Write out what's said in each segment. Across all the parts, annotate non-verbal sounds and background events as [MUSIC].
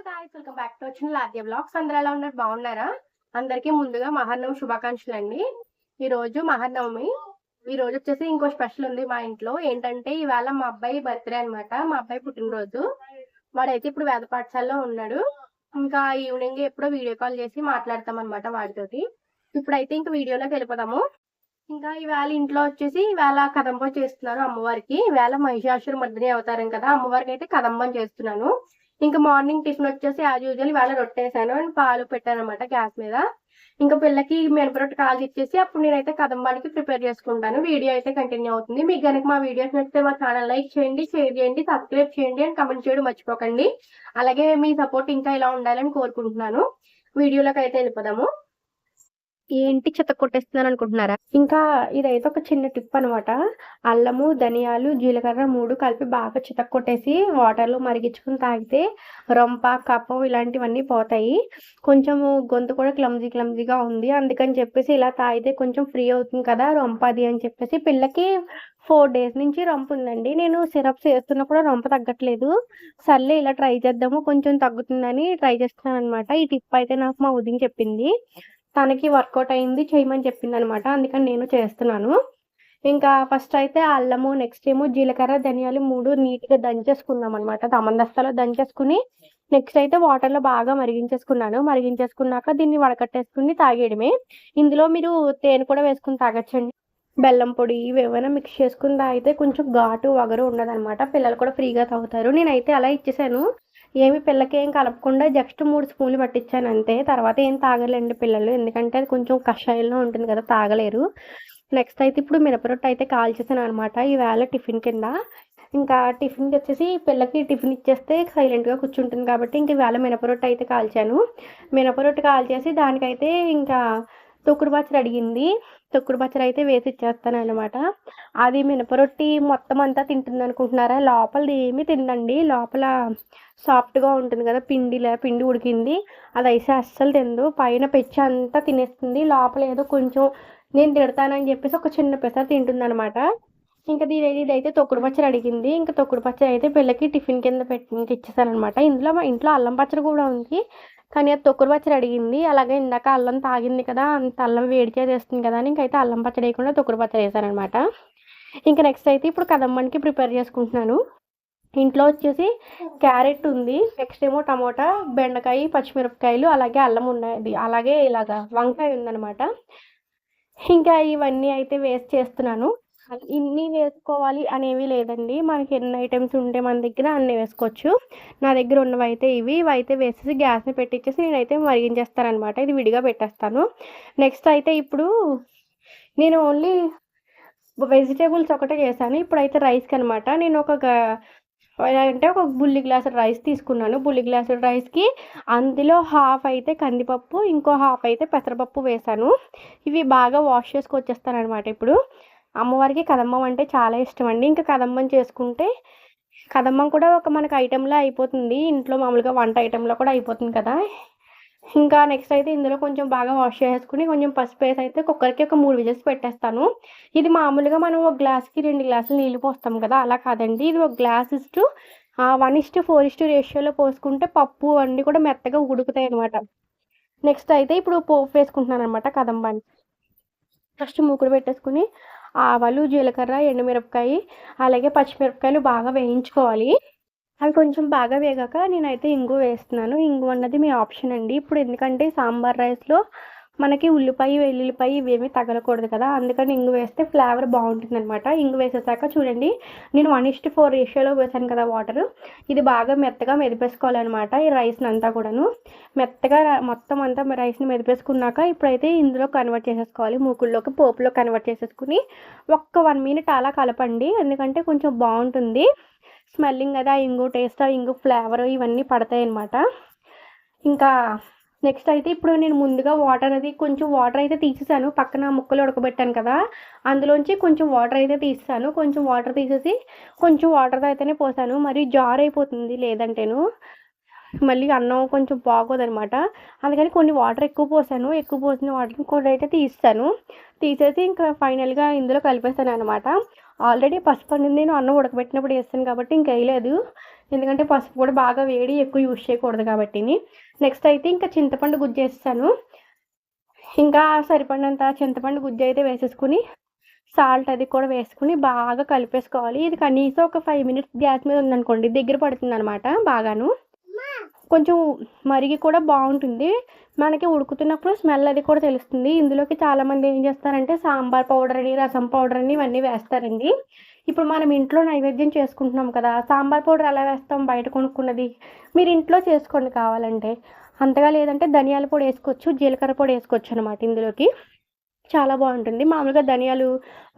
Hello guys welcome back to వచ్చిన లాద్య blogs అందరూ ఎలా ఉన్నారు? బాగున్నారా? అందరికీ ముందుగా మహర్నవమి శుభాకాంక్షలు అండి. ఈ రోజు మహర్నవమి. ఈ రోజు వచ్చేసి ఇంకో స్పెషల్ ఉంది మా ఇంట్లో. ఏంటంటే ఇవాళ మా అబ్బాయి బర్త్డే అన్నమాట. మా అబ్బాయి పుట్టినరోజు. వాడైతే ఇప్పుడు వేద పాఠశాలలో ఉన్నాడు. ఇంకా ఈవినింగ్ ఎప్పుడో వీడియో కాల్ చేసి మాట్లాడతాం అనమాట వాడితోటి. ఇప్పుడైతే ఇంకా వీడియోలోకి వెళ్ళిపోదాము. ఇంకా ఇవాళ ఇంట్లో వచ్చేసి ఈవేళ కదంబం చేస్తున్నారు అమ్మవారికి. ఈవేళ మహిషాసుర మర్దిని అవతారం కదా. అమ్మవారికి అయితే కదంబం చేస్తున్నాను. ఇంకా మార్నింగ్ టిఫిన్ వచ్చేసి యాజ్ యూజువల్ ఇవాళ రొట్టేసాను అండ్ పాలు పెట్టాను అనమాట గ్యాస్ మీద. ఇంకా పిల్లకి మినపరొట్టు కాల్చి ఇచ్చేసి అప్పుడు నేనైతే కదంబానికి ప్రిపేర్ చేసుకుంటాను. వీడియో అయితే కంటిన్యూ అవుతుంది. మీకు కనుక మా వీడియోస్ నచ్చితే మా ఛానల్ లైక్ చేయండి షేర్ చేయండి సబ్స్క్రైబ్ చేయండి అండ్ కమెంట్ చేయడం మర్చిపోకండి. అలాగే మీ సపోర్ట్ ఇంకా ఇలా ఉండాలని కోరుకుంటున్నాను. వీడియోలోకి అయితే వెళ్ళిపోదాము. ఏంటి చెత్త కొట్టేస్తున్నాను అనుకుంటున్నారా? ఇంకా ఇదైతే ఒక చిన్న టిప్ అనమాట అల్లము ధనియాలు జీలకర్ర మూడు కలిపి బాగా చితక కొట్టేసి వాటర్లో మరిగించుకుని తాగితే రొంప కప్పం ఇలాంటివన్నీ పోతాయి. కొంచెము గొంతు కూడా క్లమ్జీ క్లమ్జీగా ఉంది. అందుకని చెప్పేసి ఇలా తాగితే కొంచెం ఫ్రీ అవుతుంది కదా రొంప అది అని చెప్పేసి పిల్లకి ఫోర్ డేస్ నుంచి రొంప ఉందండి. నేను సిరప్స్ వేస్తున్నా కూడా రొంప తగ్గట్లేదు. సర్లే ఇలా ట్రై చేద్దాము కొంచెం తగ్గుతుందని ట్రై చేస్తున్నాను అనమాట ఈ టిప్ అయితే నాకు మా ఉదయం చెప్పింది. తనకి వర్కౌట్ అయింది చేయమని చెప్పింది అనమాట అందుకని నేను చేస్తున్నాను. ఇంకా ఫస్ట్ అయితే అల్లము నెక్స్ట్ ఏమో జీలకర్ర ధనియాలు మూడు నీట్గా దంచేసుకున్నాం అనమాట తమందస్తాలో దంచేసుకుని నెక్స్ట్ అయితే వాటర్లో బాగా మరిగించేసుకున్నాను. మరిగించేసుకున్నాక దీన్ని వడకట్టేసుకుని తాగేయడమే. ఇందులో మీరు తేనె కూడా వేసుకుని తాగచ్చండి. బెల్లం పొడి ఇవి మిక్స్ చేసుకుని తాగితే కొంచెం ఘాటు వగరు ఉండదన్నమాట పిల్లలు కూడా ఫ్రీగా తాగుతారు. నేనైతే అలా ఇచ్చేసాను. ఏమి పిల్లకి ఏం కలపకుండా జస్ట్ మూడు స్పూన్లు పట్టించాను అంతే. తర్వాత ఏం తాగలేండి పిల్లలు ఎందుకంటే అది కొంచెం కషాయంలో ఉంటుంది కదా తాగలేరు. నెక్స్ట్ అయితే ఇప్పుడు మిరపరొట్టు అయితే కాల్చేసాను అనమాట ఈవేళ టిఫిన్ కింద. ఇంకా టిఫిన్కి వచ్చేసి పిల్లకి టిఫిన్ ఇచ్చేస్తే సైలెంట్గా కూర్చుంటుంది కాబట్టి ఇంక ఈవేళ మినపరొట్టు అయితే కాల్చాను. మినపరొట్టు కాల్చేసి దానికైతే ఇంకా తొక్కుడు పచ్చడి అడిగింది. తొక్కుడు పచ్చడి అయితే వేసి ఇచ్చేస్తాను అనమాట అది మినపరొట్టి మొత్తం అంతా తింటుంది అనుకుంటున్నారా లోపలది ఏమీ తిందండి లోపల సాఫ్ట్గా ఉంటుంది కదా పిండిలా పిండి ఉడికింది. అది అయితే అస్సలు తిందు పైన పెచ్చి అంతా తినేస్తుంది. లోపల ఏదో కొంచెం నేను తిడతానని చెప్పేసి ఒక చిన్న పెసర తింటుంది అనమాట ఇంకా దీని ఇదైతే తొక్కుడు పచ్చడి అడిగింది. ఇంకా తొక్కుడు పచ్చడి అయితే పిల్లకి టిఫిన్ కింద పెట్టి ఇచ్చేసాను అనమాట ఇందులో మా ఇంట్లో అల్లం పచ్చడి కూడా ఉంది. కానీ అది తొక్కుడు పచ్చడి అడిగింది. అలాగే ఇందాక అల్లం తాగింది కదా అంత అల్లం వేడి చేసేస్తుంది కదా అని ఇంకైతే అల్లం పచ్చడి వేయకుండా తొక్కుడు పచ్చడి వేసాను అనమాట ఇంకా నెక్స్ట్ అయితే ఇప్పుడు కదమ్మానికి ప్రిపేర్ చేసుకుంటున్నాను. ఇంట్లో వచ్చేసి క్యారెట్ ఉంది. నెక్స్ట్ ఏమో టమోటా బెండకాయ పచ్చిమిరపకాయలు అలాగే అల్లం ఉన్నాయి అలాగే ఇలాగా వంకాయ ఉందన్నమాట ఇంకా ఇవన్నీ అయితే వేస్ట్ చేస్తున్నాను. ఇన్ని వేసుకోవాలి అనేవి లేదండి. మనకి ఎన్ని ఐటమ్స్ ఉంటే మన దగ్గర అన్నీ వేసుకోవచ్చు. నా దగ్గర ఉన్నవి అయితే ఇవి. ఇవి అయితే వేసేసి గ్యాస్ని పెట్టించేసి నేనైతే మరిగించేస్తాను ఇది విడిగా పెట్టేస్తాను. నెక్స్ట్ అయితే ఇప్పుడు నేను ఓన్లీ వెజిటేబుల్స్ ఒకటే చేశాను. ఇప్పుడైతే రైస్కి అనమాట నేను ఒక అంటే ఒక బుల్లి గ్లాస్ రైస్ తీసుకున్నాను. బుల్లి గ్లాస్ రైస్కి అందులో హాఫ్ అయితే కందిపప్పు ఇంకో హాఫ్ అయితే పెసరపప్పు వేసాను ఇవి బాగా వాష్ చేసుకొచ్చేస్తాను అనమాట ఇప్పుడు. అమ్మవారికి కదంబం అంటే చాలా ఇష్టం అండి ఇంకా కదంబం చేసుకుంటే కదంబం కూడా ఒక మనకు ఐటెంలో అయిపోతుంది. ఇంట్లో మామూలుగా వంట ఐటెంలో కూడా అయిపోతుంది కదా. ఇంకా నెక్స్ట్ అయితే ఇందులో కొంచెం బాగా వాష్ చేసుకుని కొంచెం పసుపు వేసి అయితే కుక్కర్కి ఒక మూడు విజిల్స్ పెట్టేస్తాను. ఇది మామూలుగా మనం ఒక గ్లాస్కి రెండు గ్లాసులు నీళ్ళు పోస్తాం కదా అలా కాదండి. ఇది ఒక glass is to one is to four is to రేషియోలో పోసుకుంటే పప్పు అన్నీ కూడా మెత్తగా ఉడుకుతాయి అనమాట నెక్స్ట్ అయితే ఇప్పుడు పోపు వేసుకుంటున్నాను అనమాట కదంబాన్ని ఫస్ట్ మూకుడు పెట్టేసుకుని ఆవాలు జీలకర్ర ఎండుమిరపకాయ అలాగే పచ్చిమిరపకాయలు బాగా వేయించుకోవాలి. అవి కొంచెం బాగా వేగాక నేనైతే ఇంగు వేస్తున్నాను. ఇంగు అన్నది మీ ఆప్షన్ అండి. ఇప్పుడు ఎందుకంటే సాంబార్ రైస్లో మనకి ఉల్లిపాయ వెల్లుల్లిపాయ ఇవేమీ తగలకూడదు కదా. అందుకని ఇంగు వేస్తే ఫ్లేవర్ బాగుంటుంది అనమాట ఇంగు వేసేసాక చూడండి నేను వన్ ఇస్ట్ ఫోర్ రేషియోలో వేసాను కదా వాటర్. ఇది బాగా మెత్తగా మెదిపేసుకోవాలన్నమాట ఈ రైస్ని అంతా కూడాను. మెత్తగా మొత్తం అంతా రైస్ని మెదిపేసుకున్నాక ఇప్పుడైతే ఇందులో కన్వర్ట్ చేసేసుకోవాలి. మూకుల్లోకి పోపులో కన్వర్ట్ చేసేసుకుని ఒక్క వన్ మినిట్ అలా కలపండి. ఎందుకంటే కొంచెం బాగుంటుంది. స్మెల్లింగ్ కదా ఇంగు టేస్ట్ ఇంగు ఫ్లేవర్ ఇవన్నీ పడతాయి అన్నమాట ఇంకా నెక్స్ట్ అయితే ఇప్పుడు నేను ముందుగా వాటర్ అనేది కొంచెం వాటర్ అయితే తీసేసాను. పక్కన ముక్కలు ఉడకబెట్టాను కదా. అందులోంచి కొంచెం వాటర్ అయితే తీసాను కొంచెం వాటర్ తీసేసి కొంచెం వాటర్ అయితేనే పోసాను. మరి జార్ అయిపోతుంది లేదంటేను. మళ్ళీ అన్నం కొంచెం బాగోదనమాట. అందుకని కొన్ని వాటర్ ఎక్కువ పోసాను. ఎక్కువ పోసిన వాటర్ కొన్ని అయితే తీస్తాను తీసేసి ఇంకా ఫైనల్గా ఇందులో కలిపేస్తాను అనమాట ఆల్రెడీ పసుపు అనేది నేను అన్నం ఉడకబెట్టినప్పుడు వేస్తాను కాబట్టి ఇంకా వేయలేదు. ఎందుకంటే పసుపు కూడా బాగా వేడి ఎక్కువ యూజ్ చేయకూడదు కాబట్టి నెక్స్ట్ అయితే ఇంకా చింతపండు గుజ్జు వేస్తాను ఇంకా సరిపడినంత చింతపండు గుజ్జు అయితే వేసేసుకుని సాల్ట్ అది కూడా వేసుకుని బాగా కలిపేసుకోవాలి. ఇది కనీసం ఒక ఫైవ్ మినిట్స్ గ్యాస్ మీద ఉందనుకోండి దగ్గర పడుతుంది అనమాట బాగాను కొంచెం మరిగి కూడా బాగుంటుంది. మనకి ఉడుకుతున్నప్పుడు స్మెల్ అది కూడా తెలుస్తుంది. ఇందులోకి చాలామంది ఏం చేస్తారంటే సాంబార్ పౌడర్ అని రసం పౌడర్ అని ఇవన్నీ వేస్తారండి. ఇప్పుడు మనం ఇంట్లో నైవేద్యం చేసుకుంటున్నాం కదా సాంబార్ పౌడర్ ఎలా వేస్తాం బయట కొనుక్కున్నది? మీరు ఇంట్లో చేసుకోండి కావాలంటే. అంతగా లేదంటే ధనియాల పొడి వేసుకోవచ్చు జీలకర్ర పొడి వేసుకోవచ్చు అనమాట ఇందులోకి. చాలా బాగుంటుంది. మామూలుగా ధనియాలు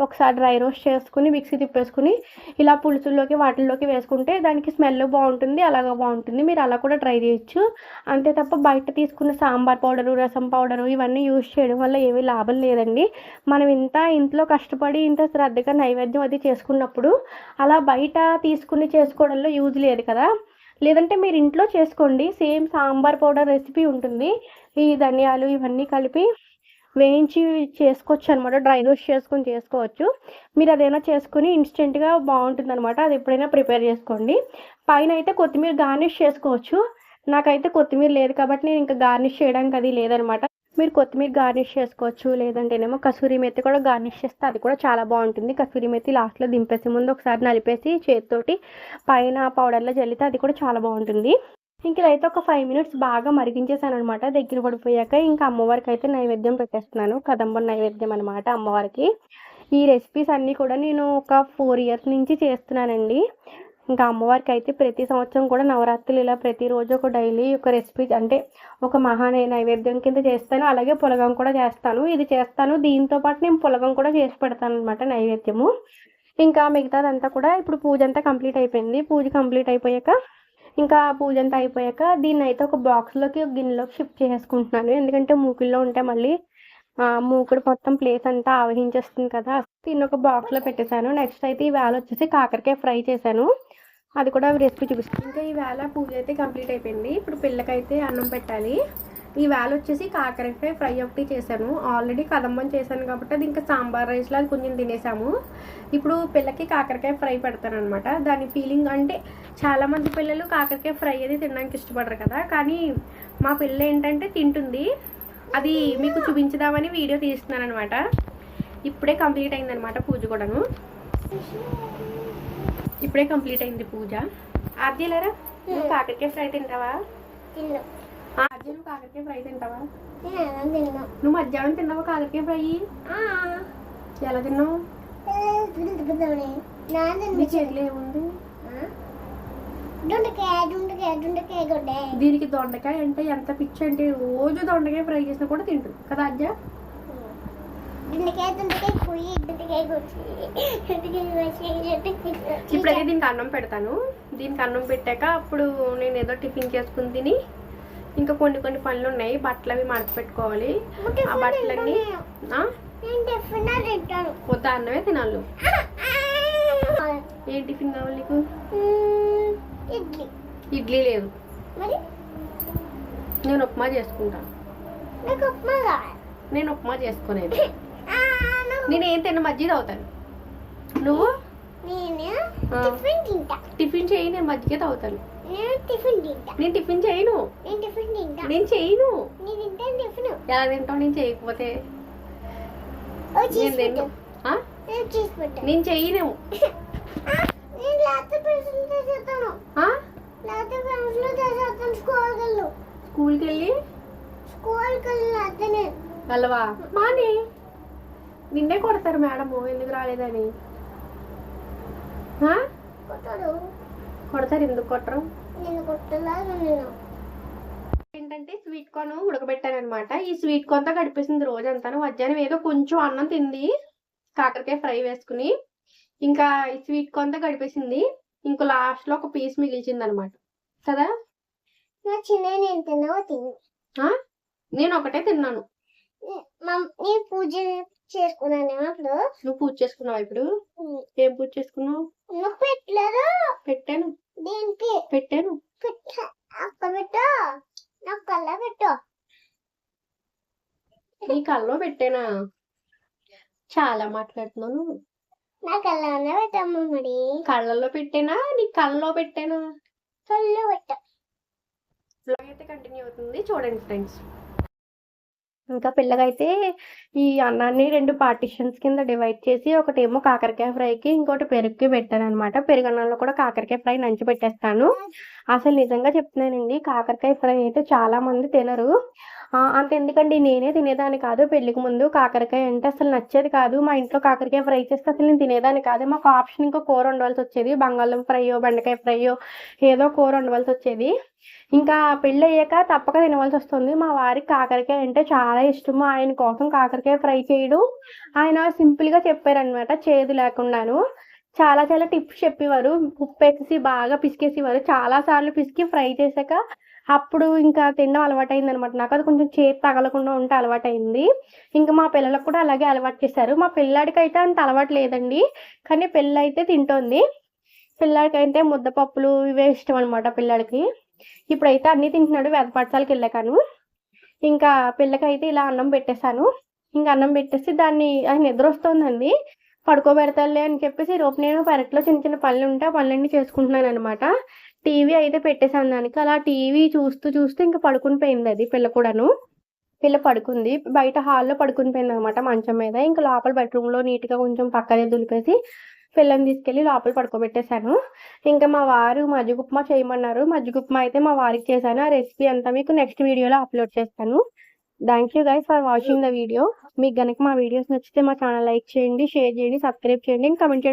ఒకసారి డ్రై రోస్ట్ చేసుకుని మిక్సీ తిప్పేసుకుని ఇలా పులుసుల్లోకి వాటిల్లోకి వేసుకుంటే దానికి స్మెల్ బాగుంటుంది అలాగా బాగుంటుంది. మీరు అలా కూడా ట్రై చేయొచ్చు. అంతే తప్ప బయట తీసుకున్న సాంబార్ పౌడరు రసం పౌడరు ఇవన్నీ యూజ్ చేయడం వల్ల ఏమీ లాభం లేదండి. మనం ఇంత ఇంట్లో కష్టపడి ఇంత శ్రద్ధగా నైవేద్యం అది చేసుకున్నప్పుడు అలా బయట తీసుకుని చేసుకోవడంలో యూజ్ లేదు కదా. లేదంటే మీరు ఇంట్లో చేసుకోండి. సేమ్ సాంబార్ పౌడర్ రెసిపీ ఉంటుంది. ఈ ధనియాలు ఇవన్నీ కలిపి వేయించి చేసుకోవచ్చు అనమాట డ్రై రోస్ట్ చేసుకొని చేసుకోవచ్చు. మీరు అదైనా చేసుకుని ఇన్స్టెంట్గా బాగుంటుంది అనమాట అది ఎప్పుడైనా ప్రిపేర్ చేసుకోండి. పైన అయితే కొత్తిమీర గార్నిష్ చేసుకోవచ్చు. నాకైతే కొత్తిమీర లేదు కాబట్టి నేను ఇంకా గార్నిష్ చేయడానికి అది లేదనమాట మీరు కొత్తిమీర గార్నిష్ చేసుకోవచ్చు లేదంటేనేమో కసూరి మెత్తి కూడా గార్నిష్ చేస్తే అది కూడా చాలా బాగుంటుంది. కసూరి మెత్తి లాస్ట్లో దింపేసే ముందు ఒకసారి నలిపేసి చేతితోటి పైన పౌడర్లో జల్లితే అది కూడా చాలా బాగుంటుంది. ఇంక ఇదైతే ఒక ఫైవ్ మినిట్స్ బాగా మరిగించేసాను అనమాట దగ్గర పడిపోయాక ఇంకా అమ్మవారికి అయితే నైవేద్యం పెట్టేస్తున్నాను. కదంబం నైవేద్యం అనమాట అమ్మవారికి. ఈ రెసిపీస్ అన్నీ కూడా నేను ఒక ఫోర్ ఇయర్స్ నుంచి చేస్తున్నానండి. ఇంకా అమ్మవారికి అయితే ప్రతి సంవత్సరం కూడా నవరాత్రులు ఇలా ప్రతిరోజు ఒక డైలీ ఒక రెసిపీ అంటే ఒక మహా నైవేద్యం కింద చేస్తాను. అలాగే పులగం కూడా చేస్తాను. ఇది చేస్తాను. దీంతో పాటు నేను పులగం కూడా చేసి పెడతాను అనమాట నైవేద్యము. ఇంకా మిగతాదంతా కూడా ఇప్పుడు పూజ అంతా కంప్లీట్ అయిపోయింది. పూజ కంప్లీట్ అయిపోయాక ఇంకా పూజ అంతా అయిపోయాక దీన్ని అయితే ఒక బాక్స్లోకి ఒక గిన్నెలోకి షిఫ్ట్ చేసుకుంటున్నాను ఎందుకంటే మూకుల్లో ఉంటే మళ్ళీ మూకుడు మొత్తం ప్లేస్ అంతా ఆవహించేస్తుంది కదా. దీన్ని ఒక బాక్స్లో పెట్టేశాను. నెక్స్ట్ అయితే ఈ వేళ వచ్చేసి కాకరకాయ ఫ్రై చేశాను. అది కూడా రెసిపీ చూపిస్తాను. ఇంకా ఈ వేళ పూజ అయితే కంప్లీట్ అయిపోయింది. ఇప్పుడు పిల్లకైతే అన్నం పెట్టాలి. ఈ వేళ వచ్చేసి కాకరకాయ ఫ్రై ఒకటి చేశాను. ఆల్రెడీ కదంబం చేశాను కాబట్టి అది ఇంకా సాంబార్ రైస్లో అది కొంచెం తినేసాము. ఇప్పుడు పిల్లకి కాకరకాయ ఫ్రై పెడతాను అనమాట దాని ఫీలింగ్ అంటే చాలా మంది పిల్లలు కాకరకాయ ఫ్రై అది తినడానికి ఇష్టపడరు కదా. కానీ మా పిల్ల ఏంటంటే తింటుంది. అది మీకు చూపించుదామని వీడియో తీస్తున్నాను అనమాట ఇప్పుడే కంప్లీట్ అయిందనమాట పూజ కూడాను. ఇప్పుడే కంప్లీట్ అయింది పూజ. ఆద్యలేరా నువ్వు కాకరకాయ ఫ్రై తింటావా? తిన్నా. నువ్వు కాకరకాయ ఫ్రై తింటావా? తిన్నా. నువ్వు మధ్యాహ్నం తిన్నావా కాకరకాయ ఫ్రై? ఎలా తిన్నావు? నీ చేతిలో ఏముంది? దీనికి దొండకాయ అంటే ఎంత పిచ్చి అంటే రోజు దొండకాయ ఫ్రై చేసినా కూడా తింటుంది కదా అజ్జ? ఇప్పుడైతే దీనికి అన్నం పెడతాను. దీనికి అన్నం పెట్టాక అప్పుడు నేను ఏదో టిఫిన్ చేసుకుని తిని ఇంకా కొన్ని కొన్ని పనులు ఉన్నాయి. బట్టలు అవి మడత పెట్టుకోవాలి. ఆ బట్టలన్నీ వద్ద అన్నమే తినాలి. [LAUGHS] ఏ టిఫిన్ కావాలి నీకు? ఇడ్లీ. లేదు. నేను ఉప్మా చేసుకుంటాను నేను ఉప్మా నాకు- [LAUGHS] నేను ఏం తిన్న మజ్జిగ తాగుతాను. నువ్వు? టిఫిన్ చేయి నేను మజ్జిగ తాగుతాను. నేను టిఫిన్ తింటా. నేను టిఫిన్ చేయను. నేను టిఫిన్ తింటా. నేను చేయను. ఎలా తింటావు? నేను చేయకపోతే నేను చేయను. స్కూల్కి వెళ్ళు. వెళ్ళవా? మాని. నిన్నే కొడతారు మేడము. ఎందుకు రాలేదని? కొడతారు? ఎందుకు కొట్టరు? నేను కొట్టలేదు నేను ఏంటంటే స్వీట్ కార్న్ ఉడకబెట్టాను అనమాట ఈ స్వీట్ కార్న్తో గడిపేసింది రోజంతా. మధ్యాహ్నం ఏదో కొంచెం అన్నం తింది కాకరకాయ ఫ్రై వేసుకుని ఇంకా ఈ స్వీట్ కార్న్తో గడిపేసింది. ఇంకో లాస్ట్లో ఒక పీస్ మిగిల్చింది అనమాట కదా నేను ఒకటే తిన్నాను. నేను పూజ చేసుకున్నాను అప్పుడు? నువ్వు పూజ చేసుకున్నావు ఇప్పుడు? ఏం పూజ చేసుకున్నావు? నువ్వు పెట్టలేదు? పెట్టాను. దేనికి? పెట్టాను. పెట్ట అక్క పెట్టు. నాకు కళ్ళ పెట్టు. నీ కల్లో పెట్టానా? చాలా మాట్లాడుతున్నాను నా కళ్ళనే పెట్టమ్మ మరి. కళ్ళల్లో పెట్టానా? నీ కళ్ళలో పెట్టానా? కళ్ళు పెట్ట. అయితే కంటిన్యూ అవుతుంది. చూడండి ఫ్రెండ్స్ ఇంకా పిల్లగైతే ఈ అన్నాన్ని రెండు పార్టిషన్స్ కింద డివైడ్ చేసి ఒకటేమో కాకరకాయ ఫ్రైకి ఇంకోటి పెరుగుకి పెట్టాను అనమాట పెరుగన్నంలో కూడా కాకరకాయ ఫ్రై నంచి పెట్టేస్తాను. అసలు నిజంగా చెప్తున్నానండి కాకరకాయ ఫ్రై అయితే చాలా మంది తినరు. అంత ఎందుకండి నేనే తినేదాన్ని కాదు. పెళ్ళికి ముందు కాకరకాయ అంటే అసలు నచ్చేది కాదు. మా ఇంట్లో కాకరకాయ ఫ్రై చేస్తే అసలు నేను తినేదాన్ని కాదు. మాకు ఆప్షన్ ఇంకో కూర ఉండవలసి వచ్చేది. బంగాళం ఫ్రైయో బెండకాయ ఫ్రైయో ఏదో కూర ఉండవలసి వచ్చేది. ఇంకా పెళ్ళి అయ్యాక తప్పక తినవలసి వస్తుంది. మా వారికి కాకరకాయ అంటే చాలా ఇష్టము ఆయన కోసం కాకరకాయ ఫ్రై చేయడం. ఆయన సింపుల్గా చెప్పారనమాట చేదు లేకుండాను. చాలా చాలా టిప్స్ చెప్పేవారు. ఉప్పు వేసి బాగా పిసికేసేవారు. చాలా సార్లు పిసికి ఫ్రై చేశాక అప్పుడు ఇంకా తినడం అలవాటైంది అనమాట నాకు అది కొంచెం చేతి తగలకుండా ఉంటే అలవాటైంది. ఇంకా మా పిల్లలకు కూడా అలాగే అలవాటు చేశారు. మా పిల్లాడికి అయితే అంత అలవాటు లేదండి. కానీ పిల్ల అయితే తింటోంది. పిల్లాడికి అయితే ముద్దపప్పులు ఇవే ఇష్టం అనమాట పిల్లాడికి. ఇప్పుడైతే అన్నీ తింటున్నాడు. వేద పాఠశాలకు వెళ్ళాకను. ఇంకా పిల్లకైతే ఇలా అన్నం పెట్టేశాను. ఇంకా అన్నం పెట్టేసి దాన్ని అది నిద్ర వస్తుందండి. పడుకోబెడతాలే అని చెప్పేసి రేపు నేను పెరట్లో చిన్న చిన్న పనులు ఉంటే ఆ పనులన్నీ చేసుకుంటున్నాను అనమాట టీవీ అయితే పెట్టేశాను దానికి. అలా టీవీ చూస్తూ చూస్తూ ఇంకా పడుకుని పోయింది అది పిల్ల కూడాను. పిల్ల పడుకుంది. బయట హాల్లో పడుకుని పోయింది అనమాట మంచం మీద. ఇంకా లోపల బెడ్రూమ్లో నీట్గా కొంచెం పక్కనే దులిపేసి పిల్లని తీసుకెళ్ళి లోపల పడుకోబెట్టేశాను. ఇంకా మా వారు మజ్జిగుప్మా చేయమన్నారు. మజ్జిగ ఉప్మా అయితే మా వారికి చేశాను. ఆ రెసిపీ అంతా మీకు నెక్స్ట్ వీడియోలో అప్లోడ్ చేస్తాను. Thank you guys for watching the video. మీకు గనక మా వీడియోస్ నచ్చితే మా ఛానల్ లైక్ చేయండి షేర్ చేయండి సబ్స్క్రైబ్ చేయండి ఇంకా కమెంట్ చేయడం